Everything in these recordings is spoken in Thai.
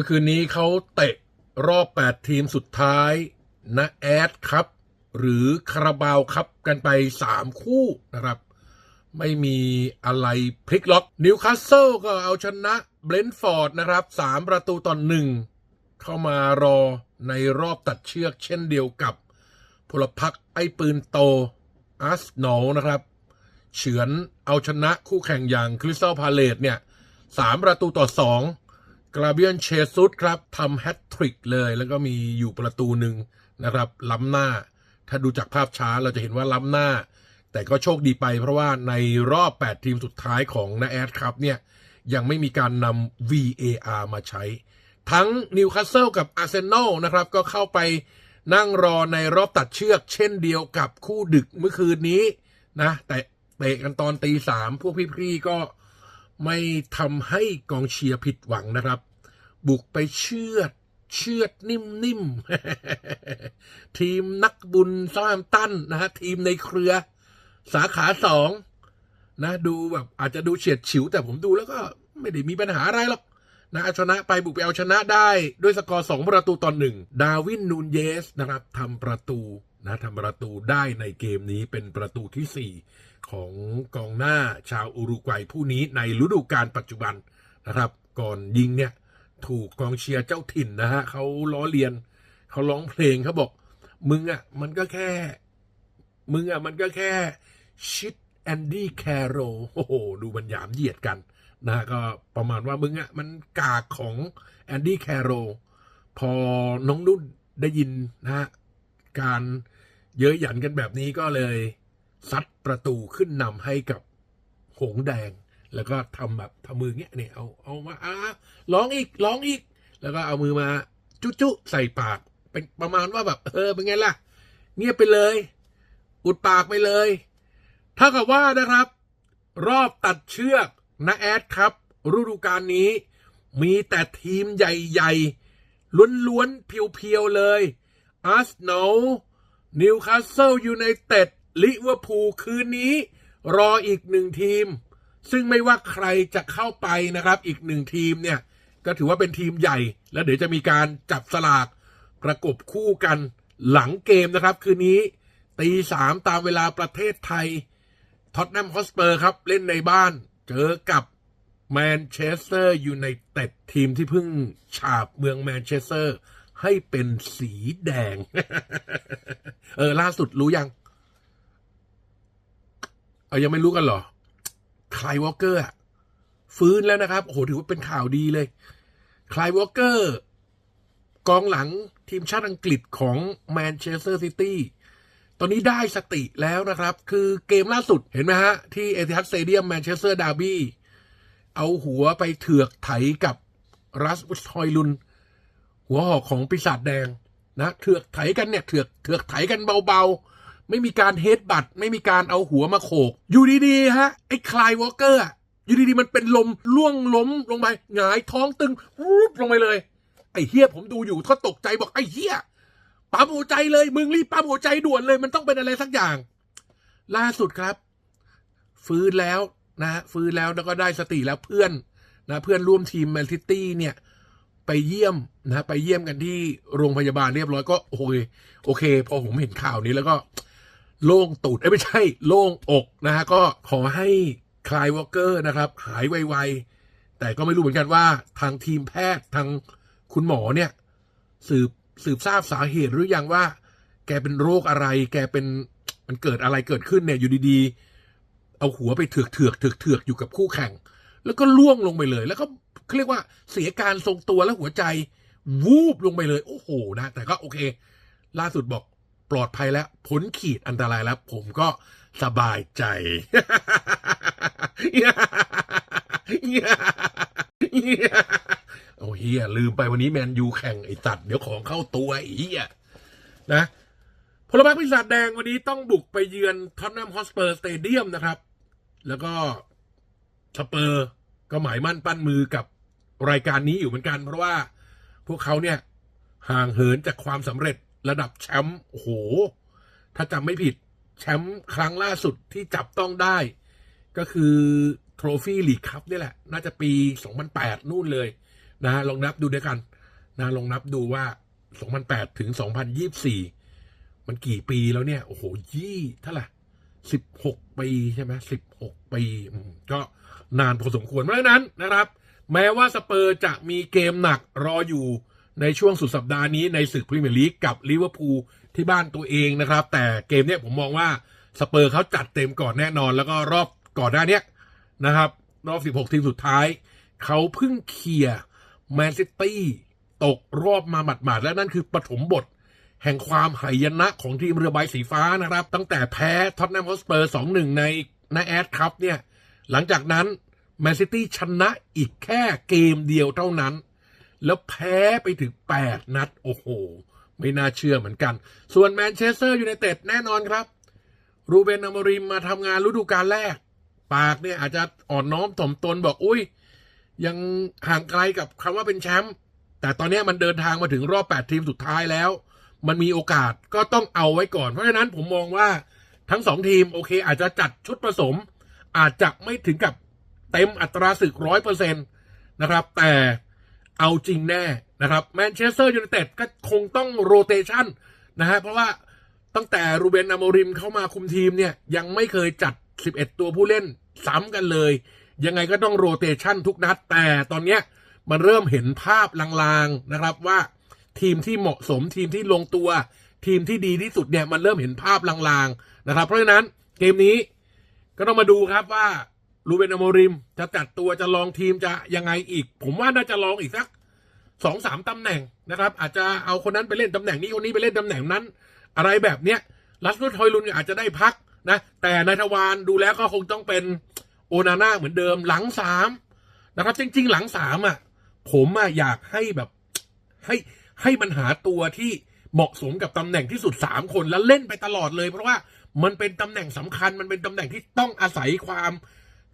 มื่อคืนนี้เขาเตะรอบ 8 ทีมสุดท้ายนะแอดครับ หรือคาราบาวครับกันไป 3 คู่นะครับ ไม่มีอะไรพลิกล็อกนิวคาสเซิลก็เอาชนะเบรนท์ฟอร์ดนะครับ 3 ประตูต่อหนึ่งเข้ามารอในรอบตัดเชือกเช่นเดียวกับพลพรรคไอ้ปืนโตอาร์สโนนะครับเฉือนเอาชนะคู่แข่งอย่างคริสตัลพาเลตเนี่ยสามประตูต่อสอง กราเบียนเชซุสครับทำแฮตทริกเลย แล้วก็มีอยู่ประตูหนึ่งนะครับ ล้ำหน้า ถ้าดูจากภาพช้าเราจะเห็นว่าล้ำหน้า แต่ก็โชคดีไปเพราะว่าในรอบ 8 ทีมสุดท้ายของนาแอดครับเนี่ย ยังไม่มีการนำ VAR มาใช้ ทั้งนิวคาสเซิลกับอาร์เซนอลนะครับ ก็เข้าไปนั่งรอในรอบตัดเชือก เช่นเดียวกับคู่ดึกเมื่อคืนนี้นะ แต่เตะกันตอนตีสามพวกพี่ๆก็ ไม่ทำให้กองเชียร์ผิดหวังนะครับ บุกไปเชือดเชือดนิ่มๆ ทีมนักบุญซามตั้นนะฮะทีมในเครือ สาขาสองนะดูแบบอาจจะดูเฉียดฉิว แต่ผมดูแล้วก็ไม่ได้มีปัญหาอะไรหรอกนะเอาชนะไปบุกไปเอาชนะได้ด้วยสกอร์สองประตูต่อหนึ่งดาวินนูนเยสนะครับทำประตูนะทำประตูได้ในเกมนี้เป็นประตูที่สี่ ของกองหน้าชาวอุรุกวัยผู้นี้ในฤดูกาลปัจจุบันนะครับ ก่อนยิงเนี่ย ถูกกองเชียร์เจ้าถิ่นนะฮะเขาล้อเลียนเขาร้องเพลงเขาบอก มึงอะ่ะ มันก็แค่ มึงอะ่ะ มันก็แค่ชิดแอนดี้แคโรโอ้โห ดูมันหยามเหยียดกันนะฮะก็ประมาณว่ามึงอะ่ะ มันกากของแอนดี้แคโรพอน้องนุ่นได้ยินนะฮะการเย้ยหยันกันแบบนี้ก็เลย ซัดประตูขึ้นนำให้กับหงแดง แล้วก็ทำแบบทำมือเงี้ยเนี่ยเอาเอามาอ่าร้องอีกร้องอีก แล้วก็เอามือมา จุจุใส่ปาก เป็นประมาณว่าแบบเออเป็นไงล่ะ เงียบไปเลย อุดปากไปเลยถ้ากับว่านะครับ รอบตัดเชือกนะแอดครับ ฤดูกาลนี้ มีแต่ทีมใหญ่ๆล้วนๆเพียวๆเลยอาร์เซนอลนิวคาสเซิลยูไนเต็ด ลิเวอร์พูลคืนนี้ รออีกหนึ่งทีม ซึ่งไม่ว่าใครจะเข้าไปนะครับ อีกหนึ่งทีมเนี่ย ก็ถือว่าเป็นทีมใหญ่ แล้วเดี๋ยวจะมีการจับสลากประกบคู่กันหลังเกมนะครับ คืนนี้ตีสามตามเวลาประเทศไทยท็อตแนมฮอสเปอร์ครับ เล่นในบ้าน เจอกับแมนเชสเตอร์ยูไนเต็ดทีมที่เพิ่งฉาบเมืองแมนเชสเตอร์ให้เป็นสีแดง เออ ล่าสุดรู้ยัง เออยังไม่รู้กันเหรอคลายวอลเกอร์ฟื้นแล้วนะครับโอ้โหถือว่าเป็นข่าวดีเลยคลายวอลเกอร์กองหลังทีมชาติอังกฤษของแมนเชสเตอร์ซิตี้ตอนนี้ได้สติแล้วนะครับ คือเกมล่าสุดเห็นไหมฮะ ที่เอติฮัดสเตเดียมแมนเชสเตอร์ดาร์บี้เอาหัวไปเถือกไถกับรัสบุสทอยลุน หัวหอกของปีศาจแดงนะ เถือกไถกันเนี่ย เถือกเถือกไถกันเบาๆ ไม่มีการเฮดบัตไม่มีการเอาหัวมาโขก อยู่ดีๆฮะไอ้คลายวอลเกอร์อยู่ดีๆมันเป็นลมล่วงล้มลงไปหงายท้องตึงวูบลงไปเลย ไอ้เฮียผมดูอยู่ก็ตกใจบอกไอ้เฮียปั๊มหัวใจเลย มึงรีบปั๊มหัวใจด่วนเลย มันต้องเป็นอะไรสักอย่าง ล่าสุดครับ ฟื้นแล้วนะฮะฟื้นแล้วแล้วก็ได้สติแล้วเพื่อนนะเพื่อนร่วมทีมแมนซิตี้เนี่ย ไปเยี่ยมนะไปเยี่ยมกันที่โรงพยาบาลเรียบร้อยก็โอเคโอเค พอผมเห็นข่าวนี้แล้วก็ โล่งตูดเอ้ไม่ใช่โล่งอกนะฮะก็ขอให้คลายวอลเกอร์นะครับ หายไวๆ แต่ก็ไม่รู้เหมือนกันว่าทางทีมแพทย์ทางคุณหมอเนี่ย สืบสืบทราบสาเหตุหรือยังว่า แกเป็นโรคอะไร แกเป็นมันเกิดอะไรเกิดขึ้นเนี่ยอยู่ดีๆ เอาหัวไปเถือกเถือกเถือกเถือกอยู่กับคู่แข่ง แล้วก็ล่วงลงไปเลย แล้วก็เขาเรียกว่าเสียการทรงตัวแล้วหัวใจ วูบลงไปเลย โอ้โหนะ แต่ก็โอเค ล่าสุดบอก ปลอดภัยแล้วพ้นขีดอันตรายแล้ว ผมก็สบายใจ โอ้เฮียลืมไปวันนี้แมนยูแข่งไอสัตว์ เดี๋ยวของเข้าตัวไอเฮียนะพลพรรคปีศาจแดงวันนี้ต้องบุกไปเยือนท็อตแนมฮอสเปอร์สเตเดียมนะครับ แล้วก็สเปอร์ก็หมายมั่นปั้นมือกับรายการนี้อยู่เหมือนกัน เพราะว่าพวกเขาเนี่ยห่างเหินจากความสำเร็จ ระดับแชมป์โอ้โห ถ้าจำไม่ผิด แชมป์ครั้งล่าสุดที่จับต้องได้ ก็คือโทรฟี่ลีกคัพนี่แหละ น่าจะปี 2008 นู่นเลยนะลองนับดูด้วยกันนะลองนับดูว่า 2008 ถึง 2024 มันกี่ปีแล้วเนี่ย โอ้โหยี่เท่าไหร่16 ปีใช่ไหม16 ปี ก็นานพอสมควรเพราะฉะนั้นนะครับ แม้ว่าสเปอร์จะมีเกมหนักรออยู่ ในช่วงสุดสัปดาห์นี้ในศึกพรีเมียร์ลีกกับลิเวอร์พูลที่บ้านตัวเองนะครับ แต่เกมเนี้ยผมมองว่าสเปอร์เขาจัดเต็มก่อนแน่นอน แล้วก็รอบก่อนหน้านี้นะครับ รอบ 16 ทีมสุดท้าย เขาเพิ่งเคลียร์แมนซิตี้ตกรอบมาหมาดๆ และนั่นคือปฐมบท แห่งความหายนะของทีมเรือใบสีฟ้านะครับ ตั้งแต่แพ้ท็อตแนมฮอสเปอร์2-1 ในในแอดครับเนี่ยหลังจากนั้นแมนซิตี้ชนะอีกแค่เกมเดียวเท่านั้น แล้วแพ้ไปถึง 8 นัด โอ้โห ไม่น่าเชื่อเหมือนกัน ส่วนแมนเชสเตอร์ยูไนเต็ดแน่นอนครับ รูเบนอมริมมาทำงานฤดูกาลแรก ปากเนี่ยอาจจะอ่อนน้อมถ่อมตนบอกอุ้ย ยังห่างไกลกับคำว่าเป็นแชมป์แต่ตอนนี้มันเดินทางมาถึงรอบ 8 ทีมสุดท้ายแล้ว มันมีโอกาสก็ต้องเอาไว้ก่อน เพราะฉะนั้นผมมองว่าทั้งสองทีมโอเค อาจจะจัดชุดผสม อาจจะไม่ถึงกับเต็มอัตราศึกร้อยเปอร์เซ็นต์นะครับ แต่ เอาจริงแน่นะครับแมนเชสเตอร์ยูไนเต็ดก็คงต้องโรเตชันนะฮะเพราะว่าตั้งแต่รูเบนอโมริมเข้ามาคุมทีมเนี่ยยังไม่เคยจัด 11 ตัวผู้เล่นซ้ำกันเลย ยังไงก็ต้องโรเตชันทุกนัดแต่ตอนเนี้ยมันเริ่มเห็นภาพลางๆนะครับว่าทีมที่เหมาะสมทีมที่ลงตัว ทีมที่ดีที่สุดเนี่ยมันเริ่มเห็นภาพลางๆนะครับ เพราะฉะนั้นเกมนี้ก็ต้องมาดูครับว่า รูเบนอโมริม จะจัดตัวจะลองทีมจะยังไงอีก ผมว่าน่าจะลองอีกสักสองสามตำแหน่งนะครับ อาจจะเอาคนนั้นไปเล่นตำแหน่งนี้คนนี้ไปเล่นตำแหน่งนั้น อะไรแบบเนี้ยลัสลุดทอยลุนอาจจะได้พักนะแต่นายทวารดูแล้วก็คงต้องเป็นโอนาน่าเหมือนเดิมหลังสามนะครับ จริง ๆ หลังสามอะ ผมอะอยากให้แบบให้ให้มันหาตัวที่เหมาะสมกับตำแหน่งที่สุดสามคนแล้วเล่นไปตลอดเลย เพราะว่ามันเป็นตำแหน่งสำคัญมันเป็นตำแหน่งที่ต้องอาศัยความ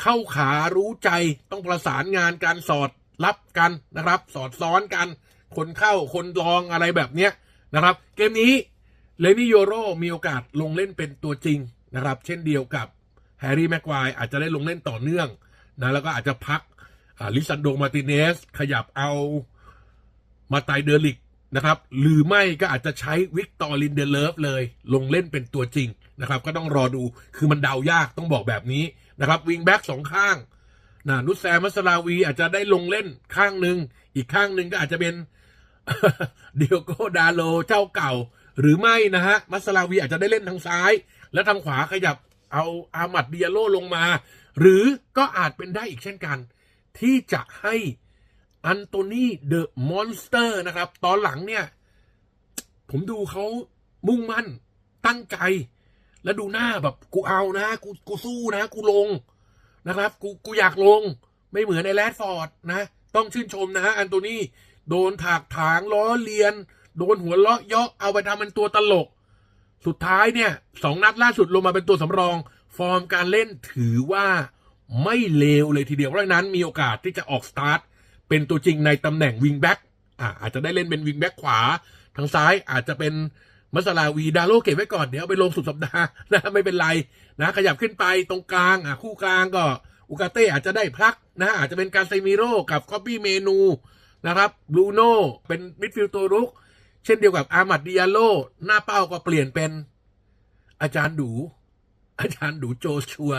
เข้าขารู้ใจต้องประสานงานการสอดรับกันนะครับ สอดซ้อนกัน คนเข้าคนรองอะไรแบบเนี้ยนะครับ เกมนี้เลนี่โยโรมีโอกาสลงเล่นเป็นตัวจริงนะครับ เช่นเดียวกับแฮร์รี่แม็กควายอาจจะได้ลงเล่นต่อเนื่องนะแล้วก็อาจจะพักลิซันโดมาติเนส ขยับเอามาไตเดอริกนะครับ หรือไม่ก็อาจจะใช้วิกตอรินเดเลฟเลย ลงเล่นเป็นตัวจริงนะครับ ก็ต้องรอดูคือมันเดายากต้องบอกแบบนี้ นะครับวิงแบ็กสองข้างนะนุสแซมัสลาวีอาจจะได้ลงเล่นข้างหนึ่งอีกข้างหนึ่งก็อาจจะเป็นเดียโกดาโลเจ้าเก่า หรือไม่นะฮะมัสลาวีอาจจะได้เล่นทางซ้าย และทางขวาขยับเอาอามัดเดียโลลงมา หรือก็อาจเป็นได้อีกเช่นกัน ที่จะให้อันโตนีเดอะมอนสเตอร์นะครับ ตอนหลังเนี่ย ผมดูเขามุ่งมั่นตั้งใจ แล้วดูหน้าแบบกูเอานะ กูกูสู้นะ กูลงนะครับ กูกูอยากลง ไม่เหมือนไอ้แรดฟอร์ดนะ ต้องชื่นชมนะฮะอันโตนีโดนถากถางล้อเลียน โดนหัวเลาะเยาะเอาไปทำเป็นตัวตลก สุดท้ายเนี่ยสองนัดล่าสุดลงมาเป็นตัวสำรอง ฟอร์มการเล่นถือว่าไม่เลวเลยทีเดียวเพราะฉะนั้นมีโอกาสที่จะออกสตาร์ทเป็นตัวจริงในตำแหน่งวิงแบ็กอ่าอาจจะได้เล่นเป็นวิงแบ็กขวา ทางซ้ายอาจจะเป็น มัสลาวีดาโลเก็บไว้ก่อนเดี๋ยวไปลงสุดสัปดาห์นะไม่เป็นไรนะขยับขึ้นไปตรงกลางอะคู่กลางก็อุกาเต้อาจจะได้พักนะอาจจะเป็นการเซมิโร่กับคอปปี้เมนูนะครับบรูโน่เป็นมิดฟิลด์ตัวรุก เช่นเดียวกับอามัดดิยาโลหน้าเป้าก็เปลี่ยนเป็น อาจารย์ดู อาจารย์ดูโจชัว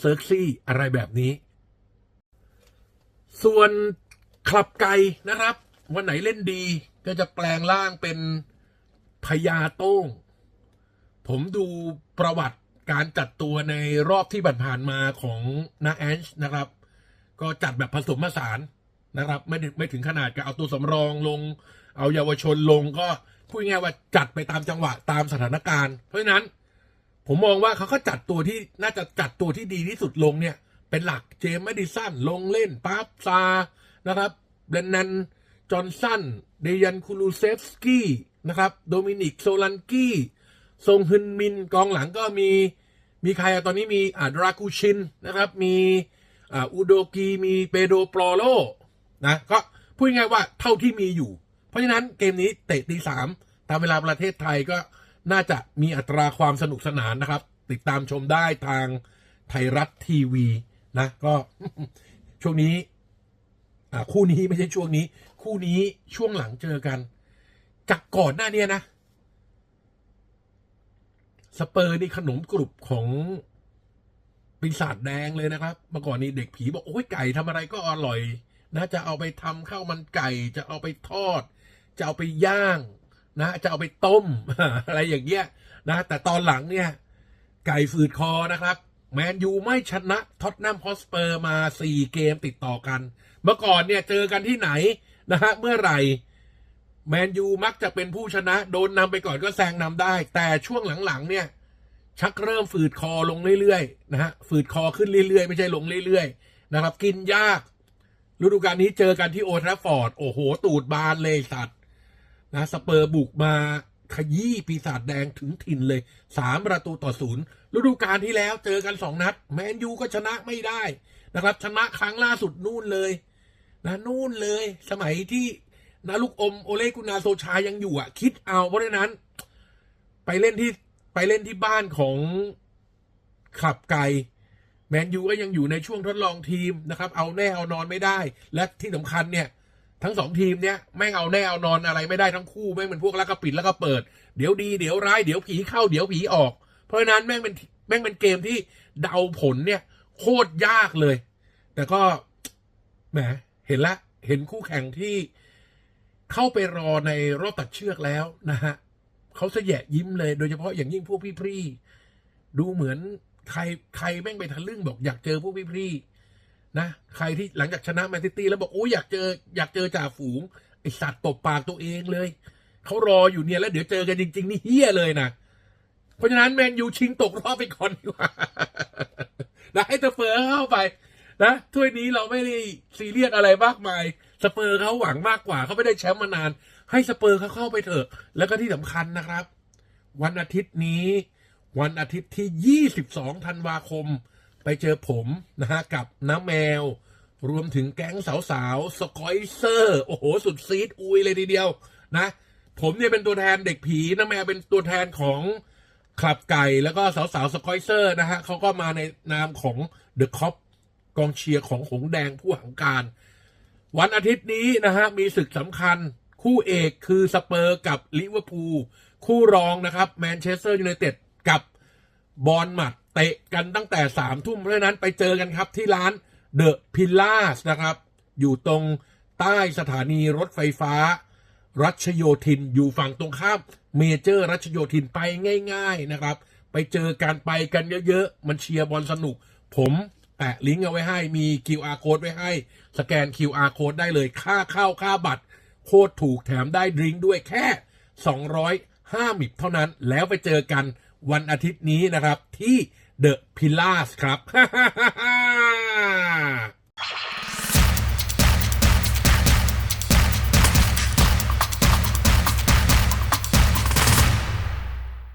เซิร์กซี่อะไรแบบนี้ ส่วนคลับไก่นะครับ วันไหนเล่นดีก็จะแปลงร่างเป็น พญาโต้ง ผมดูประวัติการจัดตัวในรอบที่ผ่านมาของนาแอนช์นะครับ ก็จัดแบบผสมผสานนะครับ ไม่ถึงไม่ถึงขนาดกับเอาตัวสำรองลง เอาเยาวชนลงก็พูดง่ายว่าจัดไปตามจังหวะตามสถานการณ์ เพราะฉะนั้น ผมมองว่าเขาก็จัดตัวที่น่าจะจัดตัวที่ดีที่สุดลงเนี่ย เป็นหลักเจมส์แมดิสันลงเล่นปั๊บซานะครับเบรนนันจอห์นสันเดยันคูลูเซฟสกี้ นะครับโดมินิกโซลันกี้ทรงฮึนมินกองหลังก็มีมีใครอะตอนนี้มีอ่าดรากูชินนะครับ มีอ่าอูโดกีมีเปโดปลอโลนะก็พูดง่ายว่าเท่าที่มีอยู่ เพราะฉะนั้นเกมนี้เตะตีสามตามเวลาประเทศไทยก็น่าจะมีอัตราความสนุกสนานนะครับ ติดตามชมได้ทางไทยรัฐทีวีนะ ก็ช่วงนี้อ่าคู่นี้ไม่ใช่ช่วงนี้ คู่นี้ช่วงหลังเจอกัน จากก่อนหน้านี้นะ สเปอร์นี่ขนมกรุบของปีศาจแดงเลยนะครับ เมื่อก่อนนี้เด็กผีบอกโอ้ยไก่ทำอะไรก็อร่อยนะจะเอาไปทำข้าวมันไก่ จะเอาไปทอด จะเอาไปย่างนะ จะเอาไปต้ม อะไรอย่างเงี้ยนะ แต่ตอนหลังเนี่ย ไก่ฝืดคอนะครับ แมนยูไม่ชนะท็อตแนมฮอสเปอร์มาสี่เกมติดต่อกัน เมื่อก่อนเนี่ยเจอกันที่ไหนนะฮะเมื่อไหร่ แมนยูมักจะเป็นผู้ชนะ โดนนำไปก่อนก็แซงนำได้ แต่ช่วงหลังๆ เนี่ย ชักเริ่มฝืดคอลงเรื่อยๆนะฮะฝืดคอขึ้นเรื่อยๆ ไม่ใช่ลงเรื่อยๆ นะครับ กินยาก ฤดูกาลนี้เจอกันที่โอทราฟอร์ด โอ้โห ตูดบานเลยสัตว์นะสเปอร์บุกมาขยี้ปีศาจแดงถึงถิ่นเลยสามประตูต่อศูนย์ฤดูกาลที่แล้วเจอกันสองนัด แมนยูก็ชนะไม่ได้นะครับ ชนะครั้งล่าสุดนู่นเลย นะนู่นเลย สมัยที่ นะลูกอมโอเลกุนาโซชายังอยู่อะ คิดเอาเพราะฉะนั้น ไปเล่นที่ไปเล่นที่บ้านของขับไก่แมนยูก็ยังอยู่ในช่วงทดลองทีมนะครับ เอาแน่เอานอนไม่ได้ และที่สำคัญเนี่ย ทั้งสองทีมเนี่ยแม่งเอาแน่เอานอนอะไรไม่ได้ทั้งคู่แม่งเป็นพวกแล้วก็ปิดแล้วก็เปิด เดี๋ยวดีเดี๋ยวร้ายเดี๋ยวผีเข้าเดี๋ยวผีออก เพราะฉะนั้นแม่งเป็นแม่งเป็นเกมที่เดาผลเนี่ย โคตรยากเลย แต่ก็แหมเห็นละเห็นคู่แข่งที่ เข้าไปรอในรอบตัดเชือกแล้วนะฮะเขาเสยะยิ้มเลยโดยเฉพาะอย่างยิ่งพวกพี่พรีดูเหมือนใครใครแม่งไปทะลึ่งบอกอยากเจอพวกพี่พรีนะ ใครที่หลังจากชนะแมนซิตี้แล้วบอกโอ้ยอยากเจออยากเจอจ่าฝูงไอสัตว์ตบปากตัวเองเลยเขารออยู่เนี่ยแล้วเดี๋ยวเจอกันจริง ๆ นี่เฮี้ยเลยนะเพราะฉะนั้นแมนยูชิงตกรอบไปก่อนดีกว่านะให้สเปอร์เข้าไปนะถ้วยนี้เราไม่ได้ซีเรียสอะไรมากมาย สเปอร์เขาหวังมากกว่าเขาไม่ได้แชมป์มานาน ให้สเปอร์เขาเข้าไปเถอะ แล้วก็ที่สำคัญนะครับ วันอาทิตย์นี้ วันอาทิตย์ที่ 22 ธันวาคม ไปเจอผมนะฮะกับน้าแมว รวมถึงแก๊งสาวๆสกอยเซอร์โอ้โห สุดซีดอุยเลยทีเดียวนะ ผมเนี่ยเป็นตัวแทนเด็กผีน้าแมวเป็นตัวแทนของคลับไก่แล้วก็สาวๆสกอยเซอร์นะฮะเขาก็มาในนามของเดอะคอปกองเชียร์ของหงแดงผู้หังการ วันอาทิตย์นี้นะฮะมีศึกสำคัญ คู่เอกคือสเปอร์กับลิเวอร์พูลคู่รองนะครับแมนเชสเตอร์ยูไนเต็ดกับบอลหมัดเตะกันตั้งแต่สามทุ่มเพราะฉะนั้นไปเจอกันครับที่ร้านเดอะพิลล่าสนะครับ อยู่ตรงใต้สถานีรถไฟฟ้า รัชโยธินอยู่ฝั่งตรงข้ามเมเจอร์ รัชโยธินไปง่าย ๆนะครับ ไปเจอการไปกันเยอะๆ มันเชียร์บอลสนุก ผม แปะลิงก์เอาไว้ให้มี QR code ไว้ให้ สแกน QR code ได้เลยค่าเข้าค่าบัตร โคตรถูกแถมได้ดริงก์ด้วยแค่205มิบเท่านั้น แล้วไปเจอกันวันอาทิตย์นี้นะครับที่เดอะพิลล่าสครับ